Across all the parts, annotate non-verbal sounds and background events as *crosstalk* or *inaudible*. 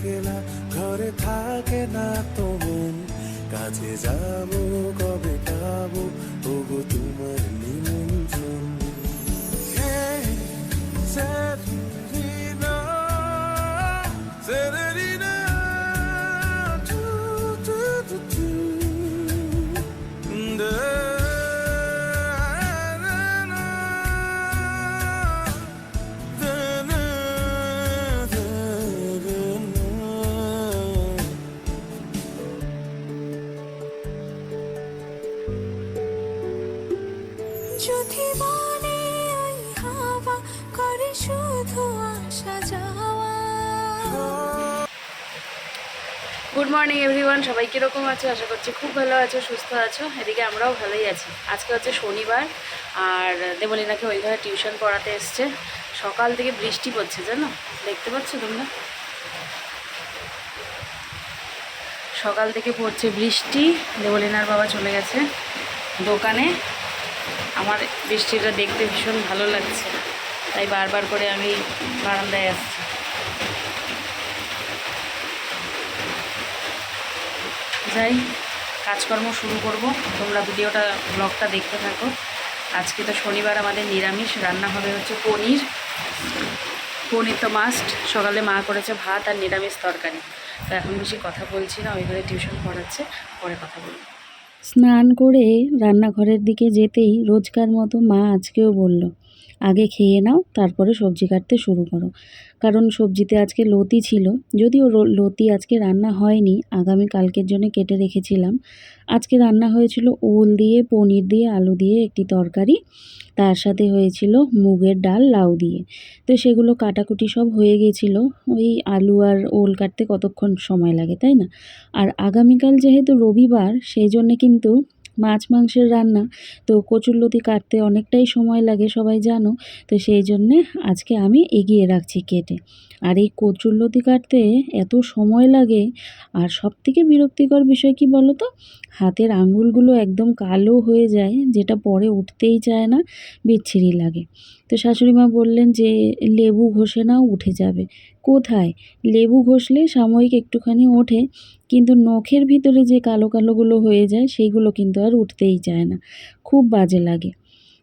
একলা ঘরে থাকে না তো মন। কাছে যাব কবে খাব তবু তোমার নিমন্ত্রণ। Hey, Severina, do, যদি মনে হাওয়া করে শুধু আসা যাওয়া। গুড মর্নিং এভরিওয়ান সবাই কীরকম আছো? আশা করছি খুব ভালো আছো, সুস্থ আছো। এদিকে আমরাও ভালোই আছি। আজকে হচ্ছে শনিবার, আর দেবলীনাকে ওই ঘরে টিউশন পড়াতে এসছে। সকাল থেকে বৃষ্টি পড়ছে, জানো? দেখতে পাচ্ছ তোমরা? সকাল থেকে পড়ছে বৃষ্টি। দেবলীনার বাবা চলে গেছে দোকানে। আমার বৃষ্টিটা দেখতে ভীষণ ভালো লাগছে। তাই বারবার করে আমি বারান্দায় আসছি। যাই, কাজকর্ম শুরু করব। তোমরা ভিডিওটা ব্লগটা দেখতে থাকো। আজকে তো শনিবার আমাদের নিরামিষ, রান্না হবে হচ্ছে পনির। পনির তো মাস্ট সকালে মা করেছে ভাত আর নিরামিষ তরকারি। তো এখন বেশি কথা বলছি না, ওই ঘরে টিউশন পড়াচ্ছে, পরে কথা বলব। স্নান করে রান্নাঘরের দিকে যেতেই রোজকার মতো মা আজকেও বলল আগে খেয়ে নাও, তারপরে সবজি কাটতে শুরু করো। কারণ সবজিতে আজকে লতি ছিল। যদিও লতি আজকে রান্না হয়নি, আগামী কালকের জন্য কেটে রেখেছিলাম। আজকে রান্না হয়েছিল ওল দিয়ে, পনির দিয়ে, আলু দিয়ে একটি তরকারি। তার সাথে হয়েছিল মুগের ডাল, লাউ দিয়ে। তো সেগুলো কাটাকুটি সব হয়ে গেছিল। ওই আলু আর ওল কাটতে কতক্ষণ সময় লাগে, তাই না? আর আগামীকাল যেহেতু রবিবার, সেই জন্যে কিন্তু মাছ মাংসের রান্না। তো কচুরলতি কাটতে অনেকটাই সময় লাগে, সবাই জানো। তো সেই জন্যে আজকে আমি এগিয়ে রাখছি কেটে। আর এই কচুরলতি কাটতে এত সময় লাগে, আর সবথেকে বিরক্তিকর বিষয় কি বলো তো হাতের আঙুলগুলো একদম কালো হয়ে যায়, যেটা পরে উঠতেই চায় না, বিচ্ছিরি লাগে। তো শাশুড়ি মা বললেন যে, লেবু ঘষে নাও, উঠে যাবে। কোথায়? লেবু ঘষলে সাময়িক একটুখানি ওঠে, কিন্তু নখের ভিতরে যে কালো কালোগুলো হয়ে যায়, সেইগুলো কিন্তু আর উঠতেই চায় না। খুব বাজে লাগে।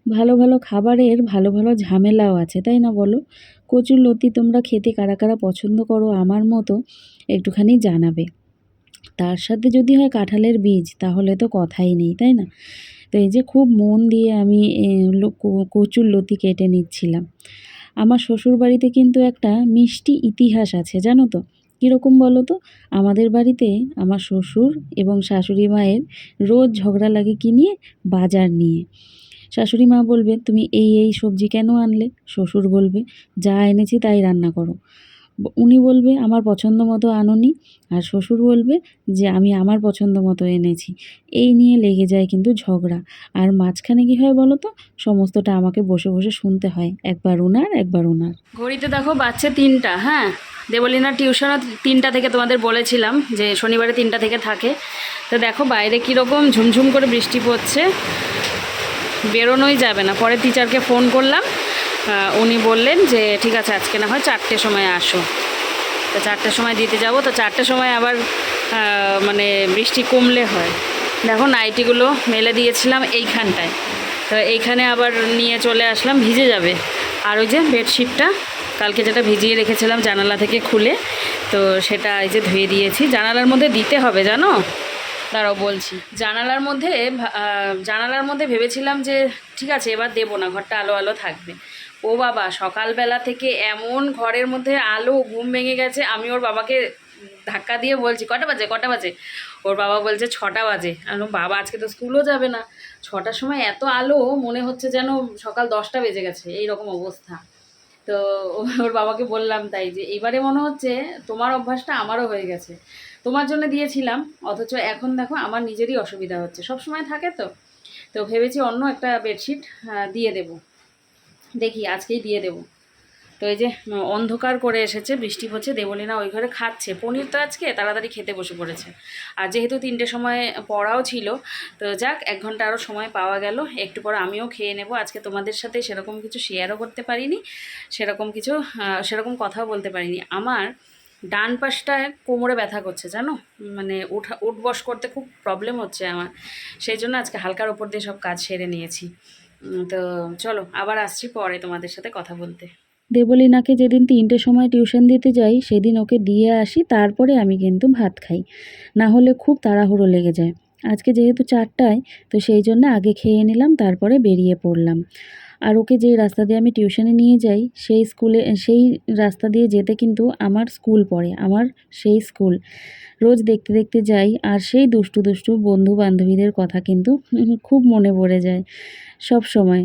ভালো ভালো খাবারের ভালো ভালো ঝামেলাও আছে, তাই না বলো? কচুর লতি তোমরা খেতে কারা কারা পছন্দ করো, আমার মতো একটুখানি জানাবে। তার সাথে যদি হয় কাঁঠালের বীজ, তাহলে তো কথাই নেই, তাই না? তো এই যে খুব মন দিয়ে আমি কচুর লতি কেটে নিচ্ছিলাম। আমার শ্বশুর বাড়িতে কিন্তু একটা মিষ্টি ইতিহাস আছে, জানো তো? কীরকম বলো তো? আমাদের বাড়িতে আমার শ্বশুর এবং শাশুড়ি মায়ের রোজ ঝগড়া লাগে কি নিয়ে? বাজার নিয়ে। শাশুড়ি মা বলবে, তুমি এই এই সবজি কেন আনলে? শ্বশুর বলবে, যা এনেছি তাই রান্না করো। উনি বলবে, আমার পছন্দ মতো আনোনি। আর শ্বশুর বলবে যে, আমি আমার পছন্দ মতো এনেছি। এই নিয়ে লেগে যায় কিন্তু ঝগড়া। আর মাঝখানে কি হয় বলো তো? সমস্তটা আমাকে বসে বসে শুনতে হয়। একবার উনার একবার উনার। ঘড়িতে দেখো বাচ্চা তিনটা হ্যাঁ? দেবলীনার টিউশনও তিনটা থেকে তোমাদের বলেছিলাম যে, শনিবারে তিনটা থেকে থাকে। তো দেখো বাইরে কীরকম ঝুমঝুম করে বৃষ্টি পড়ছে। বেরোনোই যাবে না। পরে টিচারকে ফোন করলাম। উনি বললেন যে, ঠিক আছে, আজকে না হয় চারটের সময় আসো। তো চারটের সময় দিতে যাব, তো চারটের সময় আবার মানে বৃষ্টি কমলে হয়। দেখো, নাইটিগুলো মেলে দিয়েছিলাম এইখানটায়। তো এইখানে আবার নিয়ে চলে আসলাম, ভিজে যাবে। আর ওই যে বেডশিটটা, কালকে যেটা ভিজিয়ে রেখেছিলাম জানালা থেকে খুলে, তো সেটা এই যে ধুয়ে দিয়েছি। জানালার মধ্যে দিতে হবে, জানো? দাঁড়াও বলছি। জানালার মধ্যে জানালার মধ্যে ভেবেছিলাম যে, ঠিক আছে, এবার দেবো না, ঘরটা আলো আলো থাকবে। ও বাবা, সকালবেলা থেকে এমন ঘরের মধ্যে আলো, ঘুম ভেঙে গেছে, আমি ওর বাবাকে ধাক্কা দিয়ে বলছি, কটা বাজে কটা বাজে? ওর বাবা বলছে, ছটা বাজে। আমি বাবা, আজকে তো স্কুলও যাবে না। ছটার সময় এত আলো, মনে হচ্ছে যেন সকাল দশটা বেজে গেছে এই রকম অবস্থা। তো *laughs* ওর বাবাকে বললাম তাই যে এবারে মনে হচ্ছে তোমার অভ্যাসটা আমারও হয়ে গেছে। তোমার জন্য দিয়েছিলাম, অথচ এখন দেখো আমার নিজেরই অসুবিধা হচ্ছে। সব সময় থাকে তো। তো ভেবেছি অন্য একটা বেডশিট দিয়ে দেব। দেখি, আজকেই দিয়ে দেব। তো এই যে অন্ধকার করে এসেছে, বৃষ্টি হচ্ছে, দেবলীনা ওই ঘরে খাচ্ছে। পনির তো আজকে, তাড়াতাড়ি খেতে বসে পড়েছে। আর যেহেতু তিনটে সময় পড়াও ছিল, তো যাক, এক ঘণ্টা আরও সময় পাওয়া গেল। একটু পর আমিও খেয়ে নেব। আজকে তোমাদের সাথে সেরকম কিছু শেয়ারও করতে পারিনি। সেরকম কিছু সেরকম কথাও বলতে পারিনি। আমার ডান পাশটায় কোমরে ব্যথা করছে, জানো? মানে উঠা উঠ বস করতে খুব প্রবলেম হচ্ছে আমার। সেই জন্য আজকে হালকার ওপর দিয়ে সব কাজ সেরে নিয়েছি। তো চলো, আবার আসছি পরে তোমাদের সাথে কথা বলতে। দেবলীনাকে যেদিন তিনটের সময় টিউশন দিতে যাই, সেদিন ওকে দিয়ে আসি, তারপরে আমি কিন্তু ভাত খাই। না হলে খুব তাড়াহুড়ো লেগে যায়। আজকে যেহেতু চারটায়, তো সেই জন্য আগে খেয়ে নিলাম, তারপরে বেরিয়ে পড়লাম। আর ওকে যেই রাস্তা দিয়ে আমি টিউশনে নিয়ে যাই, সেই স্কুলে, সেই রাস্তা দিয়ে যেতে কিন্তু আমার স্কুল পড়ে, আমার সেই স্কুল। রোজ দেখতে দেখতে যাই আর সেই দুষ্টু দুষ্টু বন্ধু বান্ধবীদের কথা কিন্তু খুব মনে পড়ে যায় সব সময়।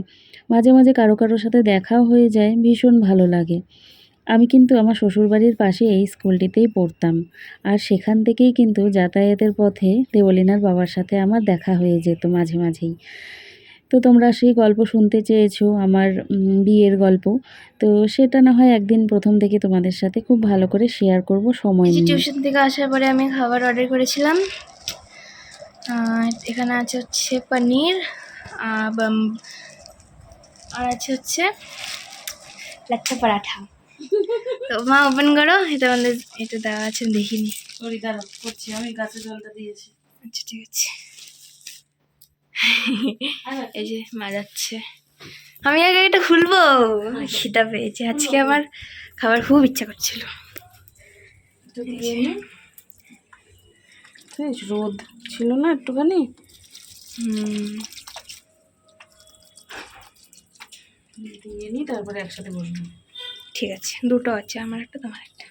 মাঝে মাঝে কারও কারোর সাথে দেখাও হয়ে যায়, ভীষণ ভালো লাগে। আমি কিন্তু আমার শ্বশুরবাড়ির পাশে এই স্কুলটিতেই পড়তাম আর সেখান থেকেই কিন্তু যাতায়াতের পথে দেবলিনার বাবার সাথে আমার দেখা হয়ে যেত মাঝে মাঝেই। তো তোমরা সেই গল্প শুনতে চেয়েছো আমার বিয়ের গল্প। তো সেটা না হয় একদিন প্রথম থেকে তোমাদের সাথে খুব ভালো করে শেয়ার করব সময় টিউশন থেকে আসার পরে আমি খাবার অর্ডার করেছিলাম। এখানে আছে হচ্ছে পনির আর আছে হচ্ছে লাচ্ছা পরাঠা। তো মা ওপেন করো এটা আমাদের এটা দেওয়া আছে দেখিনি। দাঁড়াও করছি আমি গাছে জলটা দিয়েছি। আচ্ছা ঠিক আছে। এই যে মা যাচ্ছে আমি আগে এটা খুলবো? খিদা পেয়েছে। আজকে আমার খাবার খুব ইচ্ছা করছিল। বেশ রোদ ছিল না একটুখানি? দিয়ে নিই তারপরে একসাথে বসবো। ঠিক আছে দুটো আছে আমার একটা তোমার একটা।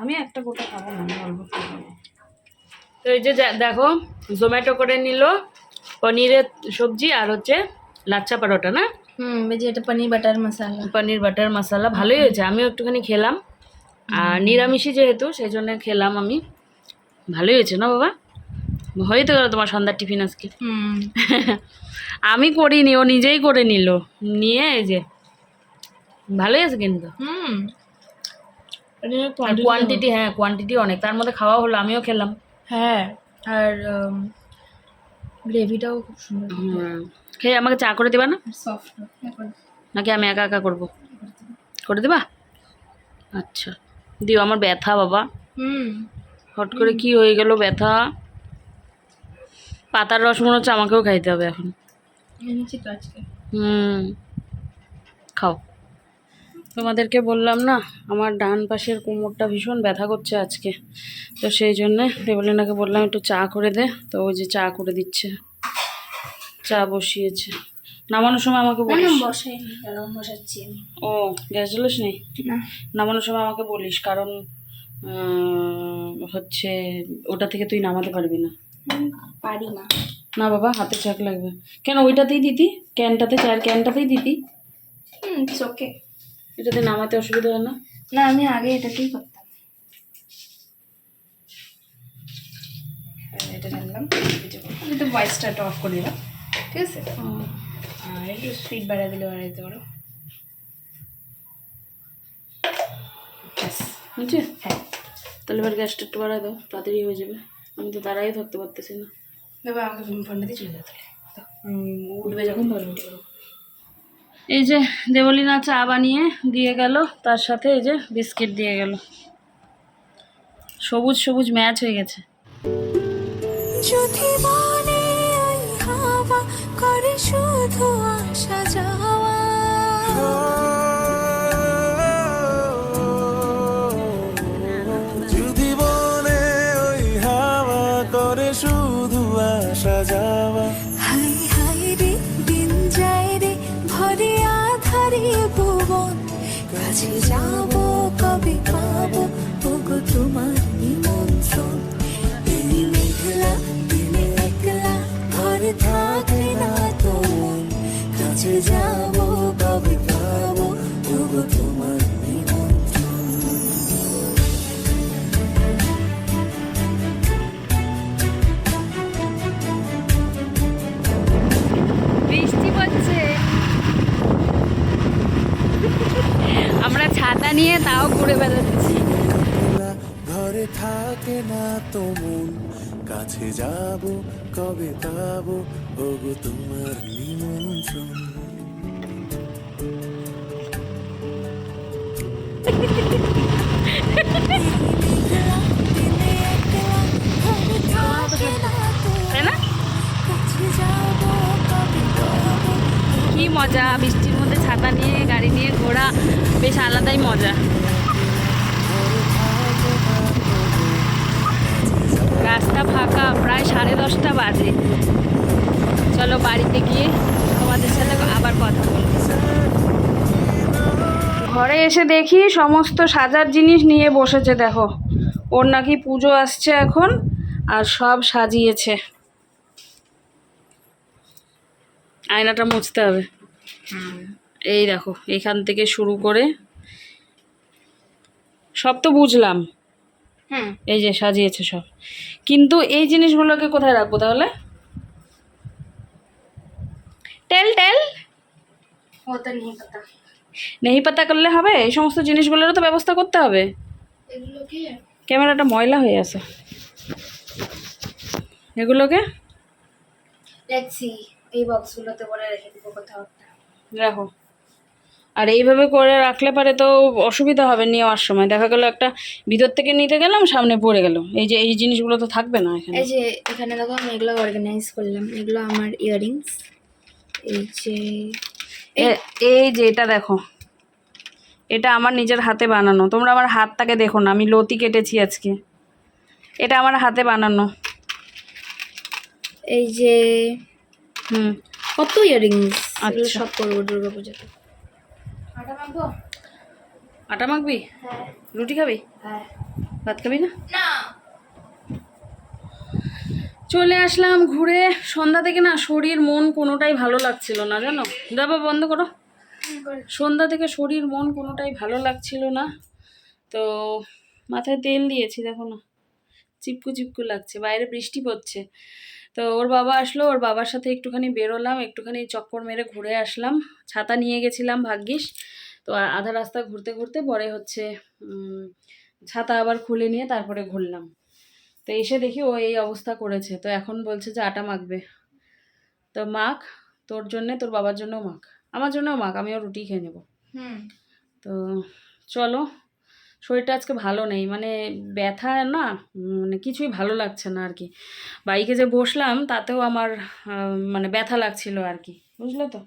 আমি একটা গোটা খাব না অল্প খাব। তো এই যে দেখো জোম্যাটো করে নিল পনিরের সবজি আর হচ্ছে লাচ্ছা পরোটা না? হুম এই যে এটা পনির বাটার মশলা। পনির বাটার মশলা ভালোই হয়েছে। আমিও একটুখানি খেলাম। আর নিরামিষই যেহেতু সেই জন্য খেলাম আমি। ভালোই হয়েছে না বাবা? হয়ে তো গেলো তোমার সন্ধ্যার টিফিন আজকে। হুম। *laughs* আমি করিনি ও নিজেই করে নিল। নিয়ে এই যে ভালোই আছে কিন্তু। হুম। কোয়ান্টিটি হ্যাঁ কোয়ান্টিটি অনেক। তার মধ্যে খাওয়া হলো আমিও খেলাম। হ্যাঁ আর গ্রেভিটাও খুব সুন্দর খেয়ে আমাকে চা করে দেবা না? সফট নাকি আমি একা একা করব? করে দেবা। আচ্ছা। দিও আমার ব্যথা বাবা। হুম। হট করে কি হয়ে গেল ব্যথা? পাতার রস মনে হচ্ছে আমাকেও খাইতে হবে এখন। হুম। খাও। তোমাদেরকে বললাম না আমার ডান পাশের কোমরটা ভীষণ ব্যথা করছে আজকে। তো সেই জন্যে দেবলিনাকে বললাম একটু চা করে দে। তো ওই যে চা করে দিচ্ছে। চা বসিয়েছে। নামানোর সময় আমাকে বসাচ্ছি ও গ্যাস জ্বলিস নেই নামানোর সময় আমাকে বলিস কারণ হচ্ছে ওটা থেকে তুই নামাতে পারবি না। পারি না। না বাবা হাতে চাক লাগবে। কেন ওইটাতেই দিতি? ক্যানটাতে চায়ের ক্যানটাতেই দিতি? ওকে এটাতে নামাতে অসুবিধা হয় না? না আমি আগে এটাকেই করতাম। এটা ঢাললাম আমি তো ভয়েসটা অফ করে দিলাম ঠিক আছে? আর একটু স্পিড বাড়া দিলে বাড়াইতে পারো। ব্যাস। বুঝছি হ্যাঁ। তাহলে এবার গ্যাসটা একটু বাড়াই দাও তাড়াতাড়ি হয়ে যাবে। আমি তো দাঁড়াই থাকতে পারতেছি না। দেখো আমাকে ফোনটা দিয়ে চলে যেতে উঠবে যখন তখন এই যে দেবলীনা চা বানিয়ে দিয়ে গেল, তার সাথে এই যে বিস্কিট দিয়ে গেল। সবুজ সবুজ ম্যাচ হয়ে গেছে। শুধু কাছে যাব, কবে পাবো? ওগো তোমার নিমন্ত্রণ। কি মজা, বৃষ্টির মধ্যে ছাতা নিয়ে, গাড়ি নিয়ে ঘোরা, বেশ আলাদাই মজা। রাস্তা ফাঁকা, প্রায় সাড়ে দশটা বাজে। চলো বাড়িতে গিয়ে তোমাদের সাথে আবার কথা বলব। ঘরে এসে দেখি সমস্ত সাজার জিনিস নিয়ে বসেছে, দেখো। ওর নাকি পুজো আসছে এখন, আর সব সাজিয়েছে। আয়নাটা মুছতে হবে। এই দেখো, এখান থেকে শুরু করে সব তো বুঝলাম। এই যে সাজিয়েছে সব। কিন্তু এই জিনিসগুলোকে কোথায় রাখব তাহলে? টেল টেল। নেই পাতা। করলে হবে? এই সমস্ত জিনিসগুলোরও তো ব্যবস্থা করতে হবে। ক্যামেরাটা ময়লা হয়ে আছে। এগুলোকে? এই বক্সগুলোতে করে রেখে দেবো কোথাও রাখো। আর এইভাবে করে রাখলে পারে তো অসুবিধা হবে নেওয়ার সময়। দেখা গেল একটা ভিতর থেকে নিতে গেলাম সামনে পড়ে গেল। এই যে এই জিনিসগুলো তো থাকবে না এখানে। এই যে এখানে দেখো আমি এগুলো অর্গানাইজ করলাম। এগুলো আমার ইয়াররিংস এই যে এই যে এটা দেখো। এটা আমার নিজের হাতে বানানো। তোমরা আমার হাতটাকে দেখো না আমি লতি কেটেছি আজকে। এটা আমার হাতে বানানো। এই যে হুম। কত ইয়াররিংস এগুলো আচ্ছা। সব করব দুর্গা পুজোতে আটা মাখবি? হ্যাঁ। রুটি খাবি? হ্যাঁ। ভাত খাবি না? না চলে আসলাম ঘুরে। সন্ধ্যা থেকে না শরীর মন কোনোটাই ভালো লাগছিল না জানো? দাবা বন্ধ করো। সন্ধ্যা থেকে শরীর মন কোনোটাই ভালো লাগছিল না। তো মাথায় তেল দিয়েছি দেখো না। চিপকু চিপকু লাগছে বাইরে বৃষ্টি পড়ছে। তো ওর বাবা আসলো ওর বাবার সাথে একটুখানি বেরোলাম একটুখানি চক্কর মেরে ঘুরে আসলাম। ছাতা নিয়ে গেছিলাম ভাগ্যিস। তো আধা রাস্তা ঘুরতে ঘুরতে পরে হচ্ছে ছাতা আবার খুলে নিয়ে তারপরে ঘুরলাম। তো এসে দেখি ও এই অবস্থা করেছে। তো এখন বলছে যে আটা মাখবে। তো মাখ তোর জন্যে তোর বাবার জন্যও মাখ। আমার জন্যও মাখ আমিও রুটি খেয়ে নেব। তো চলো শরীরটা আজকে ভালো নেই। মানে ব্যথা না মানে কিছুই ভালো লাগছে না আর কি বাইকে যে বসলাম তাতেও আমার মানে ব্যথা লাগছিল আর কি বুঝলে তো?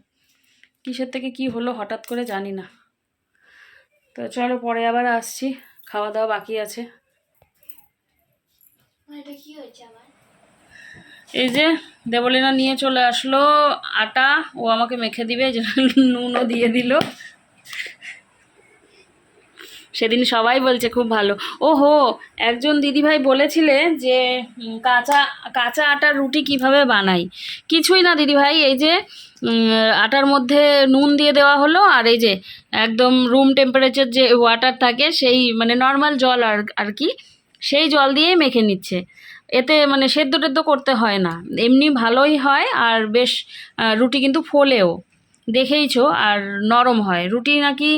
কিসের থেকে কি হলো হঠাৎ করে জানি না। তো চলো পরে আবার আসছি খাওয়া দাওয়া বাকি আছে। এই যে দেবলীনা নিয়ে চলে আসলো আটা ও আমাকে মেখে দিবে নুনও দিয়ে দিল। সেদিন সবাই বলছে খুব ভালো। ওহো, একজন দিদিভাই বলেছিলে যে কাঁচা কাঁচা আটার রুটি কীভাবে বানাই? কিছুই না দিদিভাই, এই যে আটার মধ্যে নুন দিয়ে দেওয়া হলো আর এই যে, একদম রুম টেম্পারেচার যে ওয়াটার থাকে সেই মানে নর্মাল জল আর আর কি, সেই জল দিয়েই মেখে নিচ্ছে। এতে মানে সেদ্ধ টেদ্ধ করতে হয় না। এমনি ভালোই হয় আর বেশ রুটি কিন্তু ফোলেও। দেখেইছো, আর নরম হয়। রুটি নাকি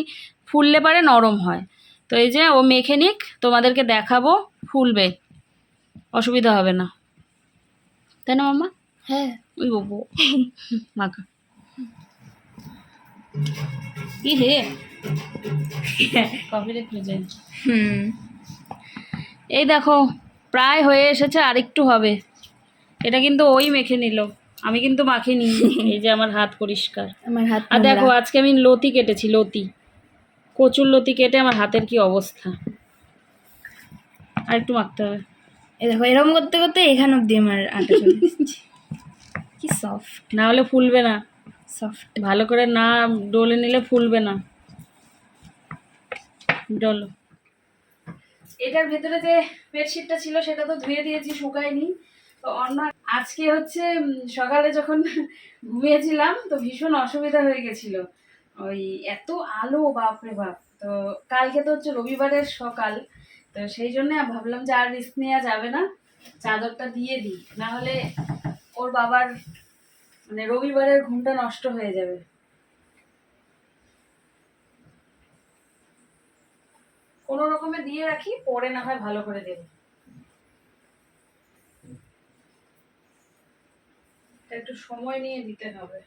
ফুললে পারে, নরম হয়। তো এই যে ও মেখে নিক তোমাদেরকে দেখাবো ফুলবে। অসুবিধা হবে না। তাই না মাম্মা? হ্যাঁ। ওই বাবু। *laughs* মাখা। কি রেখে যায় হুম। এই দেখো প্রায় হয়ে এসেছে আর একটু হবে। এটা কিন্তু ওই মেখে নিল। আমি কিন্তু মাখিনি। *laughs* এই যে আমার হাত পরিষ্কার। আমার হাত আর দেখো আজকে আমি লতি কেটেছি লতি। কচুর লতি কেটে আমার হাতের কি অবস্থা? আর একটু মাখতে হবে। এই দেখো এরকম করতে করতে এখান অব্দি আমার আটা চলে এসেছে। কি সফট না হলে ফুলবে না। সফট ভালো করে না ডলে নিলে ফুলবে না। ডলো। এটার ভেতরে যে বেডশিটটা ছিল সেটা তো ধুয়ে দিয়েছি শুকায়নি। তো অন্য আজকে হচ্ছে সকালে যখন ঘুমিয়েছিলাম তো ভীষণ অসুবিধা হয়ে গেছিল। ওই এত আলো বাপরে বাপ। তো কালকে তো হচ্ছে রবিবারের সকাল, তো সেই জন্য ভাবলাম যে আর রিস্ক নেওয়া যাবে না, চাদরটা দিয়ে দিই। না হলে ওর বাবার মানে রবিবারের ঘুমটা নষ্ট হয়ে যাবে। কোনো রকমে দিয়ে রাখি, পরে না হয় ভালো করে দেবো। একটু সময় নিয়ে দিতে হবে।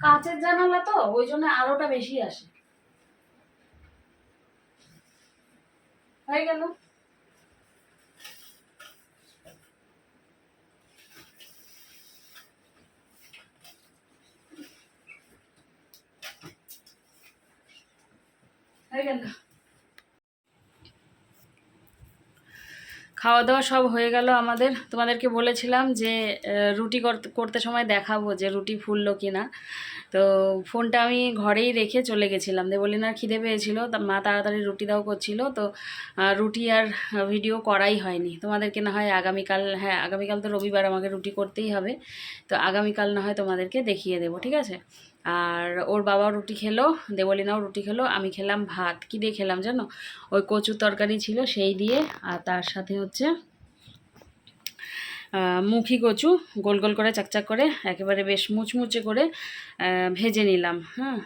কাঁচের জানালা তো ওই জন্য আলোটা বেশি আসে। হয়ে গেল। হয়ে গেল। খাওয়া দাওয়া সব হয়ে গেল আমাদের। তোমাদেরকে বলেছিলাম যে রুটি করতে সময় দেখাবো যে রুটি ফুললো কি না তো ফোনটা আমি ঘরেই রেখে চলে গেছিলাম। দেবলিনার খিদে পেয়েছিল? মা তাড়াতাড়ি রুটি দাও করছিল, তো রুটি আর ভিডিও করাই হয়নি। তোমাদেরকে না হয় আগামীকাল হ্যাঁ আগামীকাল তো রবিবার আমাকে রুটি করতেই হবে। তো আগামীকাল না হয় তোমাদেরকে দেখিয়ে দেবো, ঠিক আছে? আর ওর বাবা রুটি খেলো দেবলিনাও রুটি খেলো, আমি খেলাম ভাত। কী দিয়ে খেলাম জানো? ওই কচুর তরকারি ছিল সেই দিয়ে, আর তার সাথে হচ্ছে মুখি কচু গোল গোল করে চাকচাক করে একেবারে বেশ মুচমুচে করে ভেজে নিলাম। হ্যাঁ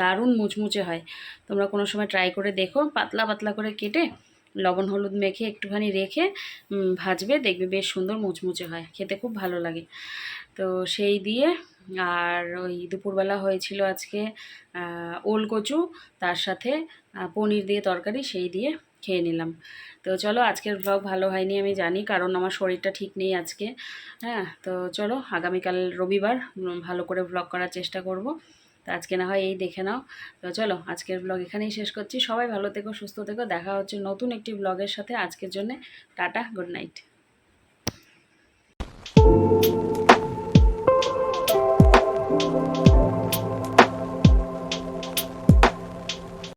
দারুণ মুচমুচে হয়। তোমরা কোনো সময় ট্রাই করে দেখো। পাতলা পাতলা করে কেটে লবণ, হলুদ মেখে একটুখানি রেখে ভাজবে, দেখবে বেশ সুন্দর মুচমুচে হয়। খেতে খুব ভালো লাগে। তো সেই দিয়ে আর ওই দুপুরবেলা হয়েছিল আজকে ওল কচু, তার সাথে পনির দিয়ে তরকারি, সেই দিয়ে খেয়ে নিলাম। তো চলো আজকের ব্লগ ভালো হয়নি আমি জানি, কারণ আমার শরীরটা ঠিক নেই আজকে। হ্যাঁ তো চলো আগামীকাল রবিবার ভালো করে ব্লগ করার চেষ্টা করব। তো আজকে না হয় এই দেখে নাও। তো চলো আজকের ব্লগ এখানেই শেষ করছি। সবাই ভালো থেকো, সুস্থ থেকো। দেখা হচ্ছে নতুন একটি ব্লগের সাথে আজকের জন্য। Tata good night